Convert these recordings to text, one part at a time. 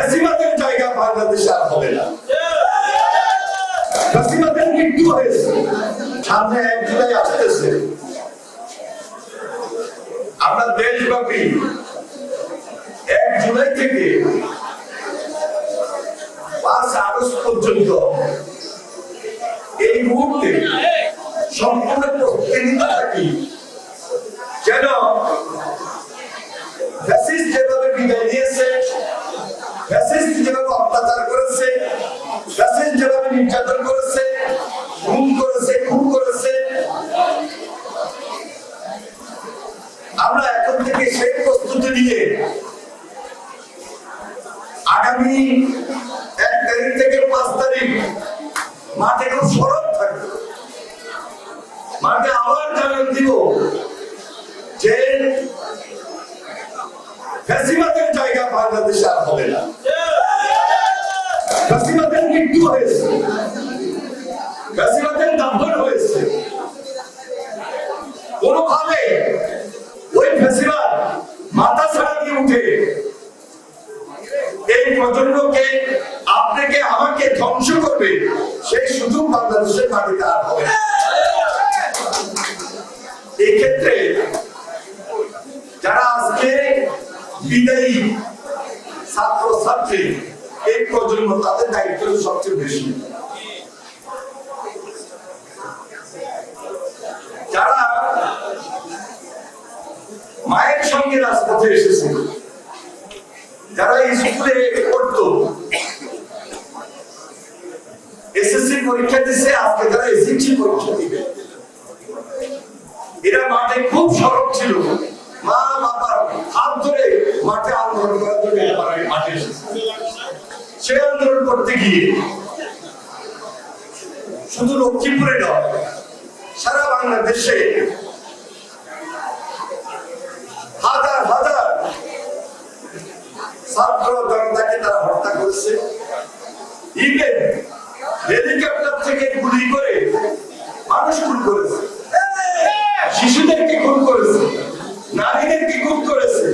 ফ্যাসিবাদের জায়গা বাংলাদেশে আর হবে না। ফ্যাসিবাদের মৃত্যু হয়েছে। সামনে এক জুলাই আসতেছে। আমরা দেশব্যাপী এক জুলাই থেকে পাঁচ আগস্ট পর্যন্ত এই মুহূর্তে সম্পূর্ণ প্রস্তুতি নিতে থাকি। যেন যেভাবে বিদায় নিয়েছে আমরা এখন থেকে সেই প্রস্তুতি নিয়ে আগামী এক তারিখ থেকে পাঁচ তারিখ মাঠে খুব সরব থাকবে মাঠে আবার জানান দিব। ফ্যাসিবাদের মৃত্যু হয়েছে। ফ্যাসিবাদের দাম্পন হয়েছে। কোনোভাবে ওই ফ্যাসিবাদ মাথা ছাড়া দিয়ে উঠে এই প্রজন্মকে, আপনাকে, আমাকে ধ্বংস করবে, সেই সুযোগ বাংলাদেশের মাটিতে আর হবে না। এই ক্ষেত্রে যারা আজকে বিদায়ী ছাত্র ছাত্রী প্রজন্ম তাদের দায়িত্ব সবচেয়ে বেশি। যারা মায়ের সঙ্গে রাজপথে এসেছিল যারা স্কুলে পড়তো এসএসসি পরীক্ষা দিছে, আজকে তারা এসএসসি পরীক্ষা দিবে। এরা মাঠে খুব সরব ছিল। আন্দোলন করতে গিয়ে শুধু লক্ষ্মীপুরে নয়, সারা বাংলাদেশে হাজার হাজার ছাত্র জনতাকে তারা হত্যা করেছে। ইভেন হেলিকপ্টার থেকে গুলি করে মানুষ খুন করেছে শিশুদেরকে খুন করেছে নারীদেরকে খুন করেছে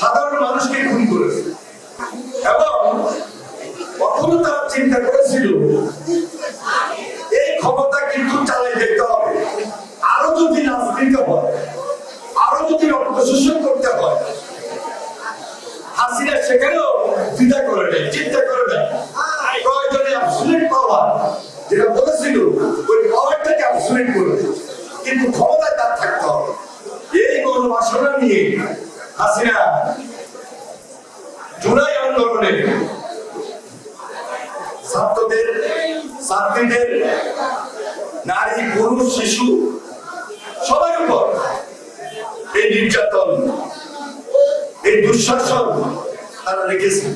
সাধারণ মানুষকে খুন করেছে এবং কখনো তারা করেছিল এই ক্ষমতা কিন্তু চালিয়ে যেতে হবে। আরও যদি রাজনীতি হয়, আরও যদি রক্ত শোষণ করতে হয়, হাসিনা সেখানেও চিন্তা করে নেয়, চিন্তা করে নেয়। প্রয়োজনে অ্যাবসুলেট পাওয়ার যেটা বলেছিল, ওই পাওয়ারটাকে অ্যাবসুলেট করে কিন্তু ক্ষমতায় তার থাকতে হবে। এই গণবাসনা নিয়ে হাসিনা জুলাই আন্দোলনে ছাত্রদের ছাত্রীদের নারী পুরুষ শিশু সবার উপর এই নির্যাতন এই দুঃশাসন তারা রেখেছে।